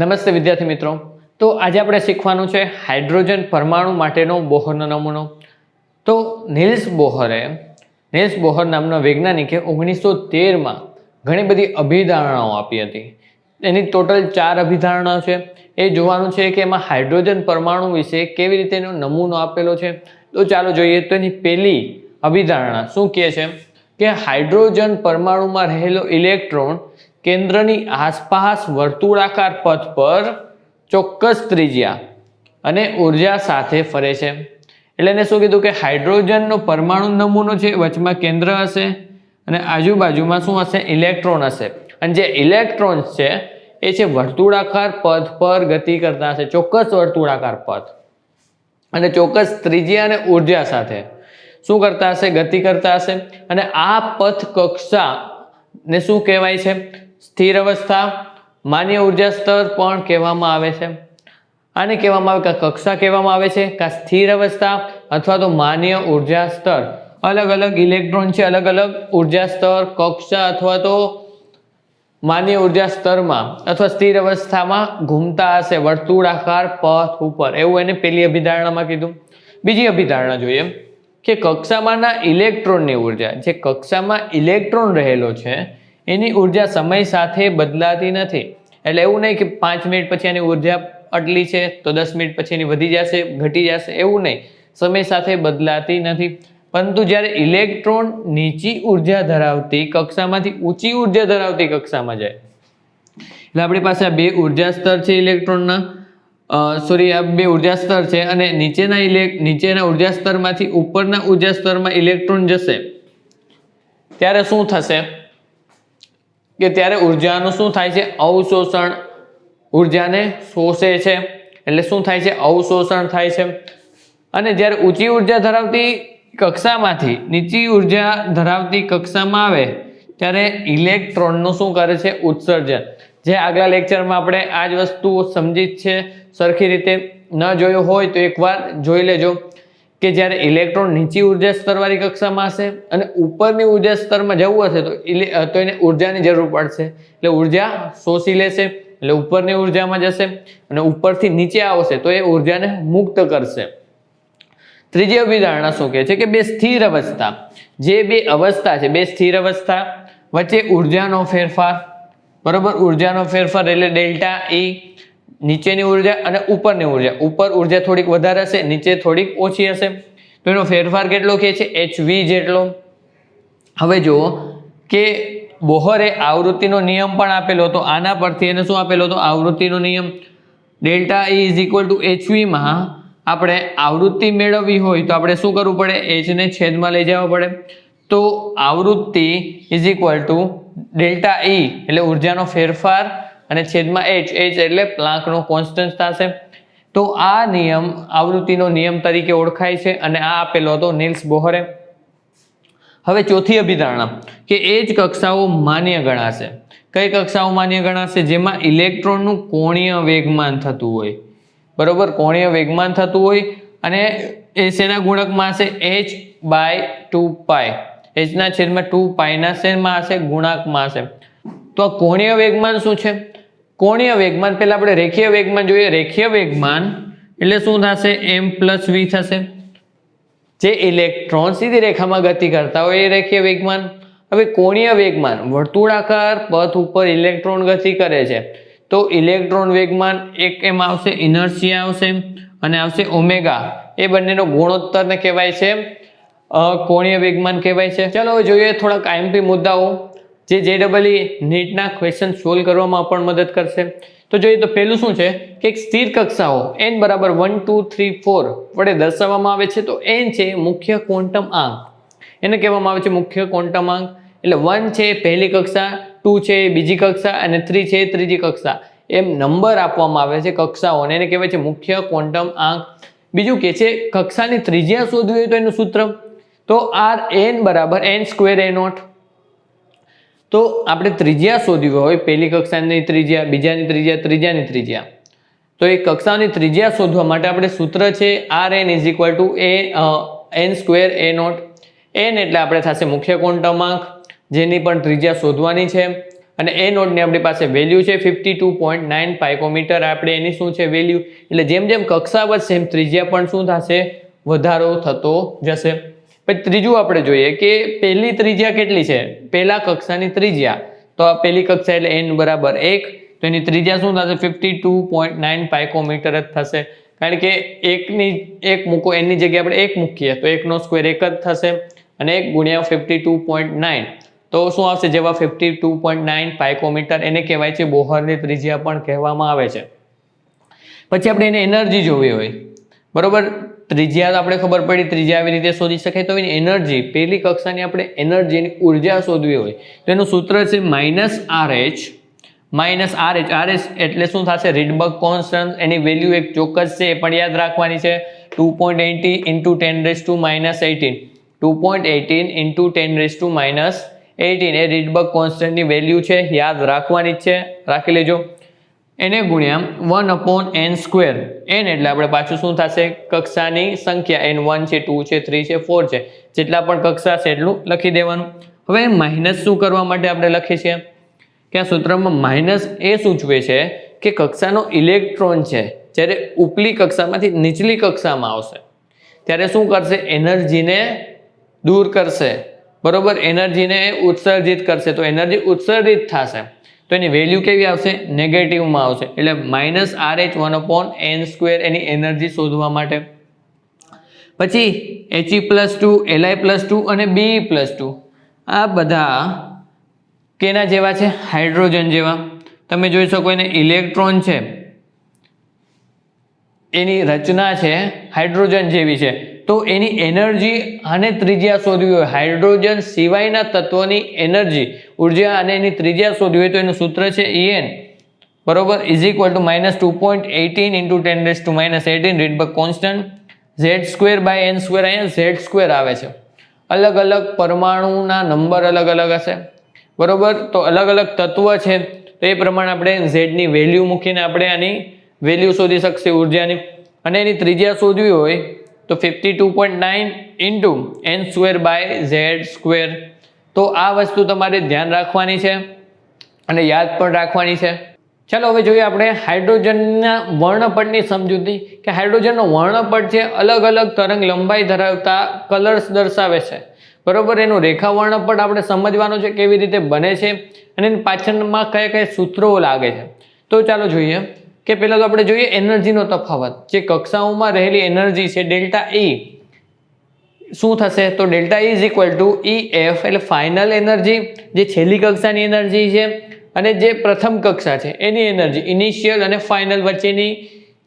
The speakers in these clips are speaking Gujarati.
નમસ્તે વિદ્યાર્થી મિત્રો. તો આજે આપણે શીખવાનું છે હાઇડ્રોજન પરમાણુ માટેનો બોહરનો નમૂનો. તો નિલ્સ બોહરે, નિલ્સ બોહર નામના વૈજ્ઞાનિકે ઓગણીસો તેરમાં ઘણી બધી અભિધારણાઓ આપી હતી. એની ટોટલ ચાર અભિધારણાઓ છે. એ જોવાનું છે કે એમાં હાઇડ્રોજન પરમાણુ વિશે કેવી રીતે એનો નમૂનો આપેલો છે. તો ચાલો જોઈએ તો એની પહેલી અભિધારણા શું કહે છે? કે હાઇડ્રોજન પરમાણુમાં રહેલો ઇલેક્ટ્રોન કેન્દ્રની આસપાસ વર્તુળાકાર પથ પર ચોક્કસ ત્રિજ્યા અને ઊર્જા સાથે ફરે છે. એટલે એને શું કીધું કે હાઇડ્રોજનનો પરમાણુ નમૂનો છે વચમાં કેન્દ્ર હશે અને આજુબાજુમાં શું હશે? ઇલેક્ટ્રોન હશે. અને જે ઇલેક્ટ્રોન્સ છે એ છે વર્તુળાકાર પથ પર ગતિ કરતા હશે. ચોક્કસ વર્તુળાકાર પથ. અને ચોક્કસ ત્રિજ્યા અને ઊર્જા સાથે શું કરતા હશે? ગતિ કરતા હશે. અને આ પથ કક્ષા ને શું કહેવાય છે? સ્થિર અવસ્થા, માન્ય ઊર્જા સ્તર પણ કહેવામાં આવે છે. આને કહેવામાં આવે કે કક્ષા કહેવામાં આવે છે કે સ્થિર અવસ્થા અથવા તો માન્ય ઊર્જા સ્તર. અલગ અલગ ઇલેક્ટ્રોન છે, અલગ અલગ ઊર્જા સ્તર, કક્ષા અથવા તો માન્ય ઊર્જા સ્તરમાં અથવા સ્થિર અવસ્થામાં ઘૂમતા હશે, વર્તુળાકાર પથ ઉપર. એવું એને પેલી અભિધારણામાં કીધું. બીજી અભિધારણા જોઈએ કે કક્ષામાંના ઇલેક્ટ્રોનની ઊર્જા, જે કક્ષામાં ઇલેક્ટ્રોન રહેલો છે એની ઊર્જા સમય સાથે બદલાતી નથી. એટલે એવું નહીં કે પાંચ મિનિટ પછી એની ઊર્જા આટલી છે તો દસ મિનિટ પછી એની વધી જશે, ઘટી જશે, એવું નહીં. સમય સાથે બદલાતી નથી. પરંતુ જ્યારે ઇલેક્ટ્રોન નીચી ઊર્જા ધરાવતી કક્ષામાંથી ઊંચી ઊર્જા ધરાવતી કક્ષામાં જાય. એટલે આપણી પાસે આ બે ઊર્જા સ્તર છે ઇલેક્ટ્રોનના. સોરી આ બે ઊર્જા સ્તર છે અને નીચેના ઇલેક, નીચેના ઊર્જા સ્તરમાંથી ઉપરના ઊર્જા સ્તરમાં ઇલેક્ટ્રોન જશે. ત્યારે શું થશે? કે ત્યારે ઉર્જાનું શું થાય છે? અવશોષણ. ઉર્જાને શોષે છે. એટલે શું થાય છે? અવશોષણ થાય છે. અને જ્યારે ઊંચી ઊર્જા ધરાવતી કક્ષામાંથી નીચી ઊર્જા ધરાવતી કક્ષામાં આવે, ત્યારે ઇલેક્ટ્રોનનું શું કરે છે? ઉત્સર્જન. જે આગલા લેક્ચરમાં આપણે આ જ વસ્તુઓ સમજી છે. સરખી રીતે ન જોયું હોય તો એકવાર જોઈ લેજો. કે જ્યારે ઇલેક્ટ્રોન નીચી ઊર્જા સ્તરવાળી કક્ષામાં હશે અને ઉપરની ઊર્જા સ્તરમાં જવું હશે તો તો એને ઉર્જાની જરૂર પડશે. એટલે ઊર્જા શોષી લેશે, એટલે ઉપરની ઉર્જામાં જશે અને ઉપરથી નીચે આવશે તો એ ઉર્જાને મુક્ત કરશે. ત્રીજી અભિધારણા શું કહે છે કે બે સ્થિર અવસ્થા. જે બે અવસ્થા છે, બે સ્થિર અવસ્થા વચ્ચે ઉર્જાનો ફેરફાર, બરોબર? ઉર્જાનો ફેરફાર એટલે ડેલ્ટા ઈ નીચેની ઊર્જા અને ઉપરની ઊર્જા. ઉપર ઊર્જા થોડીક વધારે હશે, નીચે થોડીક ઓછી હશે. તો એનો ફેરફાર કેટલો કે છે? એચ જેટલો. હવે જુઓ કે બોહરે આવૃત્તિનો નિયમ પણ આપેલો હતો. આના પરથી એને શું આપેલો હતો? આવૃત્તિનો નિયમ. Delta E is equal to એચવીમાં આપણે આવૃત્તિ મેળવવી હોય તો આપણે શું કરવું પડે? એચને છેદમાં લઈ જવા પડે. તો આવૃત્તિ is equal to delta E એટલે ઉર્જાનો ફેરફાર અને છેદમાં એચ એચ એટલે પ્લાંકનો કોન્સ્ટન્સ થશે. તો આ નિયમ, આવૃત્તિનો નિયમ તરીકે ઓળખાય છે અને આ આપેલો હતો નીલ્સ બોહરે. હવે ચોથી અભિધારણા, કે એ જ કક્ષાઓ માન્ય ગણાશે. કઈ કક્ષાઓ માન્ય ગણાશે? જેમાં ઇલેક્ટ્રોનનું કોણીય વેગમાન થતું હોય. બરોબર? કોણીય વેગમાન થતું હોય અને એ શેના ગુણકમાં હશે? H by two pi. એચના છેદમાં ટુ પાયના શેમાં હશે? ગુણાંકમાં હશે. તો આ કોણીય વેગમાન શું છે? કોણીય વેગમાન? પહેલા આપણે રેખીય વેગમાન જોઈએ. રેખીય વેગમાન એટલે શું થશે? એમ પ્લસ વી થશે. જે ઇલેક્ટ્રોન સીધી રેખામાં ગતિ કરતા હોય એ રેખીય વેગમાન. હવે કોણીય વેગમાન, વર્તુળાકાર પથ ઉપર ઇલેક્ટ્રોન ગતિ કરે છે. તો ઇલેક્ટ્રોન વેગમાન એક એમ આવશે, ઇનર્શિયા આવશે અને આવશે ઓમેગા. એ બંનેનો ગુણોત્તરને કહેવાય છે. કોણીય વેગમાન કહેવાય છે. ચલો જોઈએ થોડાક આઈએમપી મુદ્દાઓ. જે જે ડબલઈ નીટના ક્વેશ્ચન સોલ્વ કરવામાં પણ મદદ કરશે. તો જોઈએ તો પહેલું શું છે? કે એક સ્થિર કક્ષાઓ એન બરાબર વન ટુ થ્રી ફોર વડે દર્શાવવામાં આવે છે. તો એન છે મુખ્ય ક્વોન્ટમ આંક. એને કહેવામાં આવે છે મુખ્ય ક્વોન્ટમ આંક. એટલે વન છે પહેલી કક્ષા ટુ છે બીજી કક્ષા અને થ્રી છે ત્રીજી કક્ષા. એમ નંબર આપવામાં આવે છે કક્ષાઓને. એને કહેવાય છે મુખ્ય ક્વોન્ટમ આંક. બીજું કે છે કક્ષાની ત્રિજ્યા શોધવી હોય તો એનું સૂત્ર? તો આર એન બરાબર એન સ્ક્વેર એ નોટ તો આપણે ત્રિજ્યા શોધવી હોય, પહેલી કક્ષાની ત્રિજ્યા, બીજાની ત્રિજ્યા, ત્રીજાની ત્રિજ્યા. તો એ કક્ષાની ત્રિજ્યા શોધવા માટે આપણે સૂત્ર છે R N is equal to A N square A nought N એટલે આપણે થશે મુખ્ય આંક, જેની પણ ત્રિજ્યા શોધવાની છે. અને એ નોટની આપણી પાસે વેલ્યુ છે fifty two point nine picometre આપણે એની શું છે વેલ્યુ એટલે જેમ જેમ કક્ષા વધશે, એમ ત્રિજ્યા પણ શું થશે? વધારો થતો જશે. પછી ત્રીજું આપણે જોઈએ કે પહેલી ત્રિજ્યા કેટલી છે? પહેલા કક્ષાની ત્રિજ્યા. તો આ પહેલી કક્ષા એટલે એન બરાબર એક. તો એની ત્રિજ્યા શું થશે? Fifty two point nine picometre જ થશે. કારણ કે એકની, એક મૂકો એની જગ્યાએ આપણે એક મૂકીએ, તો એકનો સ્ક્વેર એક જ થશે અને એક ગુણ્યા ફિફ્ટી ટુ પોઈન્ટ નાઇન તો શું આવશે? જેવા fifty two point nine picometre એને કહેવાય છે, બોહરની ત્રિજ્યા પણ કહેવામાં આવે છે. પછી આપણે એને એનર્જી જોવી હોય. બરોબર? ત્રિજ્યા આપણે ખબર પડી ત્રિજ્યા આવી રીતે શોધી શકાય તો એની એનર્જી પહેલી કક્ષાની આપણે એનર્જીની ઊર્જા શોધવી હોય. તો એનું સૂત્ર છે minus R H minus R H R H એટલે શું થશે? રીડબર્ગ કોન્સ્ટન્ટ, એની વેલ્યુ એક ચોક્કસ છે, એ પણ યાદ રાખવાની છે. Two point eighteen into ten raise to minus eighteen two point eighteen into ten raise to minus eighteen A Rydberg કોન્સ્ટન્ટની વેલ્યુ છે, યાદ રાખવાની જ છે. રાખી લેજો. એને ગુણ્યા one upon N square N એટલે આપણે પાછું શું થશે? કક્ષાની સંખ્યા એન વન છે ટુ છે થ્રી છે ફોર છે. જેટલા પણ કક્ષા છે એટલું લખી દેવાનું. હવે માઇનસ શું કરવા માટે આપણે લખીએ છીએ? કે આ સૂત્રમાં માઇનસ એ સૂચવે છે કે કક્ષાનો ઇલેક્ટ્રોન છે, જ્યારે ઉપલી કક્ષામાંથી નીચલી કક્ષામાં આવશે. ત્યારે શું કરશે? એનર્જીને દૂર કરશે. બરોબર? એનર્જીને ઉત્સર્જિત કરશે. તો એનર્જી ઉત્સર્જિત થશે. તો એની વેલ્યુ કેવી આવશે? નેગેટિવમાં આવશે. એટલે minus R H one upon N square એની એનર્જી શોધવા માટે. પછી HE plus two LI plus two અને બી પ્લસ ટુ આ બધા કેના જેવા છે? હાઇડ્રોજન જેવા. તમે જોઈ શકો એને ઇલેક્ટ્રોન છે. એની રચના છે, હાઇડ્રોજન જેવી છે. તો એની એનર્જી અને ત્રિજ્યા શોધવી હોય. હાઇડ્રોજન સિવાયના તત્વોની એનર્જી, ઊર્જા અને એની ત્રિજ્યા શોધવી હોય તો એનું સૂત્ર છે ઈએન બરોબર? Is equal to minus two point eighteen into ten raise to minus eighteen Rydberg constant Z square by N square અહીંયા ઝેડ સ્ક્વેર આવે છે. અલગ અલગ પરમાણુના નંબર અલગ અલગ હશે. બરોબર? તો અલગ અલગ તત્વ છે. તો એ પ્રમાણે આપણે ઝેડની વેલ્યુ મૂકીને આપણે આની વેલ્યુ શોધી શકશે ઉર્જાની. અને એની ત્રિજ્યા શોધવી હોય તો fifty two point nine into N square by Z square તો આ વસ્તુ તમારે ધ્યાન રાખવાની છે અને યાદ પણ રાખવાની છે. ચાલો હવે જોઈએ આપણે હાઇડ્રોજનના વર્ણપટની સમજૂતી કે હાઇડ્રોજનનો વર્ણપટ છે અલગ અલગ તરંગ લંબાઈ ધરાવતા કલર્સ દર્શાવે છે. બરોબર? એનું રેખા વર્ણપટ આપણે સમજવાનો છે કેવી રીતે બને છે અને પાછળમાં કયા કયા સૂત્રો લાગે છે. તો ચાલો જોઈએ. કે પહેલાં તો આપણે જોઈએ એનર્જીનો તફાવત. જે કક્ષાઓમાં રહેલી એનર્જી છે, ડેલ્ટા ઈ શું થશે? તો delta is equal to E F એટલે ફાઇનલ એનર્જી, જે છેલ્લી કક્ષાની એનર્જી છે અને જે પ્રથમ કક્ષા છે, એની એનર્જી ઇનિશિયલ અને ફાઇનલ વચ્ચેની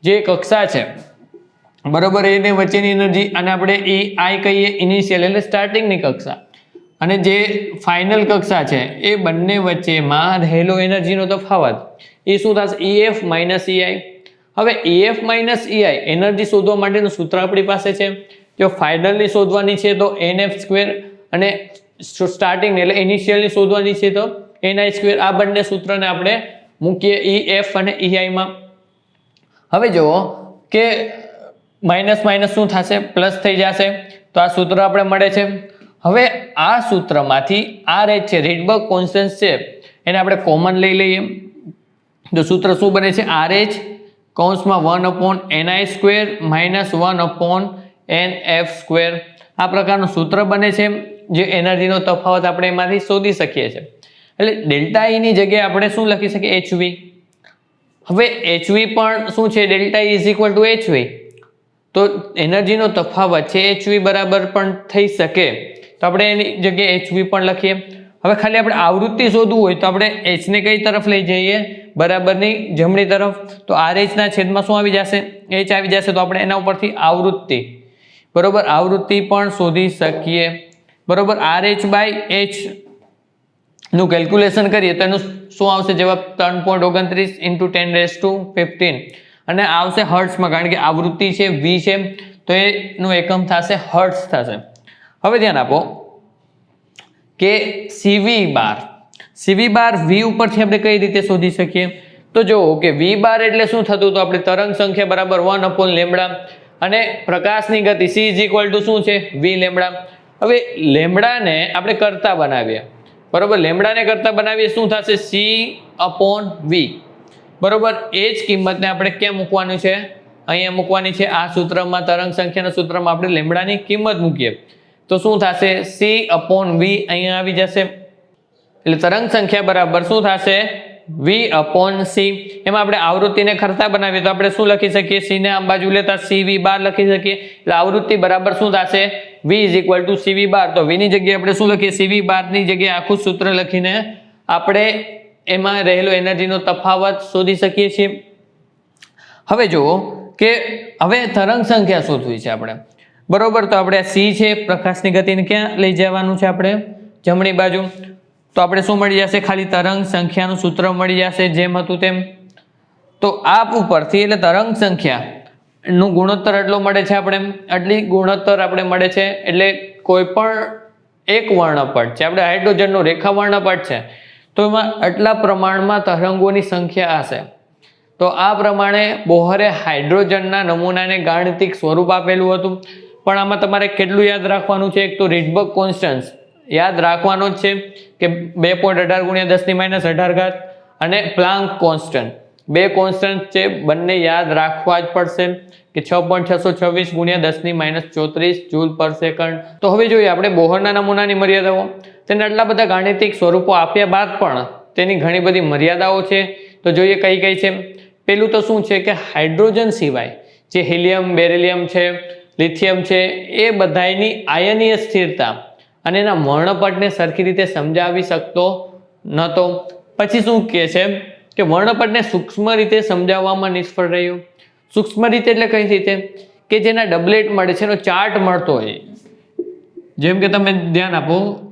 જે કક્ષા છે. બરોબર, એને વચ્ચેની એનર્જી, અને આપણે એ આઈ કહીએ ઇનિશિયલ એટલે સ્ટાર્ટિંગની કક્ષા. અને જે ફાઇનલ કક્ષા છે, એ બંને વચ્ચેમાં રહેલો એનર્જીનો તફાવત. એ શું થશે? ઈએફ માઇનસ ઈઆઈ હવે ઈએફ માઇનસ ઈઆઈ એનર્જી શોધવા માટેનું સૂત્ર આપણી પાસે છે. જો ફાઇનલની શોધવાની છે તો એન એફ સ્ક્વેર અને સ્ટાર્ટિંગ એટલે ઇનિશિયલની શોધવાની છે તો એન આઈ સ્ક્વેર આ બંને સૂત્રને આપણે મૂકીએ ઈ એફ અને ઈઆઈમાં હવે જુઓ કે માઇનસ માઇનસ શું થશે? પ્લસ થઈ જશે. તો આ સૂત્ર આપણે મળે છે. હવે આ સૂત્રમાંથી આ રેટ છે રેડબર્ગ કોન્સ્ટન્સ છે, એને આપણે કોમન લઈ લઈએ. તો સૂત્ર શું બને છે? આર એચ કૌંસમાં one upon NI square minus one upon N F square આ પ્રકારનું સૂત્ર બને છે જે એનર્જીનો તફાવત આપણે એમાંથી શોધી શકીએ છીએ. એટલે ડેલ્ટા ઈની જગ્યાએ આપણે શું લખી શકીએ? એચવી હવે એચવી પણ શું છે? Delta is equal to HV તો એનર્જીનો તફાવત છે એચવી બરાબર પણ થઈ શકે. તો આપણે એની જગ્યાએ એચવી પણ લખીએ. હવે ખાલી આપણે આવૃત્તિ શોધવું હોય તો આપણે એચને કઈ તરફ લઈ જઈએ? બરાબરની જમણી તરફ? તો આર એચના છેદમાં શું આવી જશે? એચ આવી જશે તો આપણે એના ઉપરથી આવૃત્તિ. બરોબર? આવૃત્તિ પણ શોધી શકીએ. બરોબર? આર એચ બાય એચનું કેલ્ક્યુલેશન કરીએ તો એનું શું આવશે? જવાબ ત્રણ પોઈન્ટ ઓગણત્રીસ into ten raise to fifteen અને આવશે હર્ટ્સમાં કારણ કે આવૃત્તિ છે વી છે, તો એનું એકમ થશે હર્ટ્સ થશે. હવે ધ્યાન આપો. કે સીવી બાર સીવી બાર વી ઉપરથી આપણે કઈ રીતે શોધી શકીએ? તો જુઓ કે વી બાર એટલે શું થતું તો આપણે તરંગ સંખ્યા બરાબર વન અપોન લેમડા અને પ્રકાશની ગતિ સી ઇઝ ઇક્વલ ટુ શું છે? વી લેમડા હવે લેમડાને આપણે કરતા બનાવીએ. બરોબર? લેમડાને કરતા બનાવીએ, શું થશે? સી અપોન વી બરોબર? એ જ કિંમતને આપણે ક્યાં મૂકવાનું છે? અહીંયા મૂકવાની છે આ સૂત્રમાં, તરંગ સંખ્યાના સૂત્રમાં આપણે લેમડાની કિંમત મૂકીએ. તો શું થશે? સી અપોન વી અહીંયા આવી જશે. એટલે તરંગ સંખ્યા બરાબર શું થશે? વી અપોન સી એમાં આપણે આવૃત્તિને ખરતા બનાવીએ તો આપણે શું લખી શકીએ? સી ને આમ બાજુ લેતા સી વી બાર લખી શકીએ. એટલે આવૃત્તિ બરાબર શું થશે? V is equal to CV bar. તો વીની જગ્યાએ આપણે શું લખીએ? સીવી બારની જગ્યાએ આખું સૂત્ર લખીને આપણે એમાં રહેલો એનર્જીનો તફાવત શોધી શકીએ છીએ. હવે જુઓ કે હવે તરંગ સંખ્યા શોધવી છે આપણે. બરોબર, તો આપણે સી છે, પ્રકાશની ગતિને ક્યાં લઈ જવાનું છે આપણે? જમણી બાજુ. તો આપણે શું મળી જશે? ખાલી તરંગ સંખ્યાનું સૂત્ર મળી જશે, જેમ હતું તેમ. તો આપ ઉપરથી, એટલે તરંગ સંખ્યા નું ગુણોત્તર એટલો મળે છે આપણે આટલી ગુણોત્તર આપણે મળે છે, એટલે કોઈ પણ એક વર્ણપટ છે, આપણે હાઇડ્રોજનનો રેખા વર્ણપટ છે, તો એમાં આટલા પ્રમાણમાં તરંગોની સંખ્યા હશે. તો આ પ્રમાણે બોહરે હાઇડ્રોજનના નમૂનાને ગાણિતિક સ્વરૂપ આપેલું હતું. પણ આમાં તમારે કેટલું યાદ રાખવાનું છે? એક તો રીડબર્ગ કોન્સ્ટન્સ યાદ રાખવાનો જ છે કે બે પોઈન્ટ અઢાર ગુણ્યા દસની માઇનસ અઢાર ઘાત અને પ્લાન્ક કોન્સ્ટન્ટ બે કોન્સ્ટન્ટ છે, બંને યાદ રાખવા જ પડશે કે છ પોઈન્ટ છસો છવ્વીસ ગુણ્યા દસની માઇનસ ચોત્રીસ જૂલ પર સેકન્ડ તો હવે જોઈએ આપણે બોહરના નમૂનાની મર્યાદાઓ. તેને આટલા બધા ગાણિતિક સ્વરૂપો આપ્યા બાદ પણ તેની ઘણી બધી મર્યાદાઓ છે. તો જોઈએ કઈ કઈ છે. પેલું તો શું છે કે હાઇડ્રોજન સિવાય જે હિલિયમ બેરિલિયમ છે લિથિયમ છે, એ બધાની આયનીય સ્થિરતા અને એના વર્ણપટને સરખી રીતે સમજાવી શકતો નહોતો. પછી શું કહે છે? કે વર્ણપટને સૂક્ષ્મ રીતે સમજાવવામાં નિષ્ફળ રહ્યો. સૂક્ષ્મ રીતે એટલે કઈ રીતે? કે જેના ડબલેટ મળે છે, એનો ચાર્ટ મળતો હોય. જેમ કે તમે ધ્યાન આપો.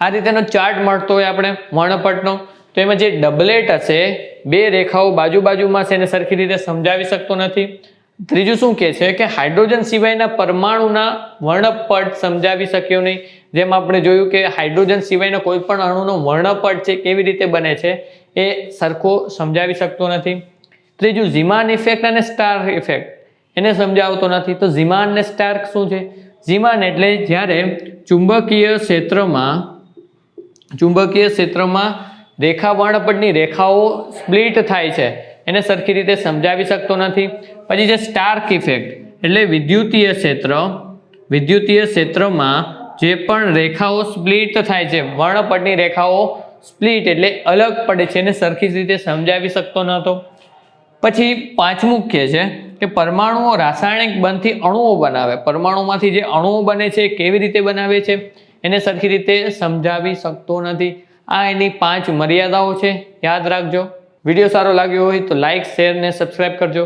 આ રીતેનો ચાર્ટ મળતો હોય આપણે વર્ણપટનો. તો એમાં જે ડબલેટ હશે, બે રેખાઓ બાજુ બાજુમાં છે, એને સરખી રીતે સમજાવી શકતો નથી. ત્રીજું શું કહે છે કે હાઇડ્રોજન સિવાયના પરમાણુના વર્ણપટ સમજાવી શક્યો નહીં. જેમ આપણે જોયું કે હાઇડ્રોજન સિવાયના કોઈ પણ અણુનો વર્ણપટ છે, કેવી રીતે બને છે, એ સરખો સમજાવી શકતો નથી. ત્રીજું, ઝીમાન ઇફેક્ટ અને સ્ટાર ઇફેક્ટ. એને સમજાવતો નથી. તો ઝીમાન ને સ્ટાર્ક શું છે? ઝીમાન એટલે જ્યારે ચુંબકીય ક્ષેત્રમાં ચુંબકીય ક્ષેત્રમાં રેખા વર્ણપટની રેખાઓ સ્પ્લિટ થાય છે એને સરખી રીતે સમજાવી શકતો નથી. પછી છે સ્ટાર્ક ઇફેક્ટ એટલે વિદ્યુતીય ક્ષેત્ર, વિદ્યુતીય ક્ષેત્રમાં જે પણ રેખાઓ સ્પ્લિટ થાય છે, વર્ણપટની રેખાઓ સ્પ્લિટ એટલે અલગ પડે છે, એને સરખી રીતે સમજાવી શકતો નહોતો પછી પાંચમું કહે છે કે પરમાણુઓ રાસાયણિક બંધથી અણુઓ બનાવે. પરમાણુમાંથી જે અણુઓ બને છે કેવી રીતે બનાવે છે, એને સરખી રીતે સમજાવી શકતો નથી. આ એની પાંચ મર્યાદાઓ છે. યાદ રાખજો. વીડિયો સારો લાગ્યો હોય તો લાઇક શેર ને સબસ્ક્રાઈબ કરજો.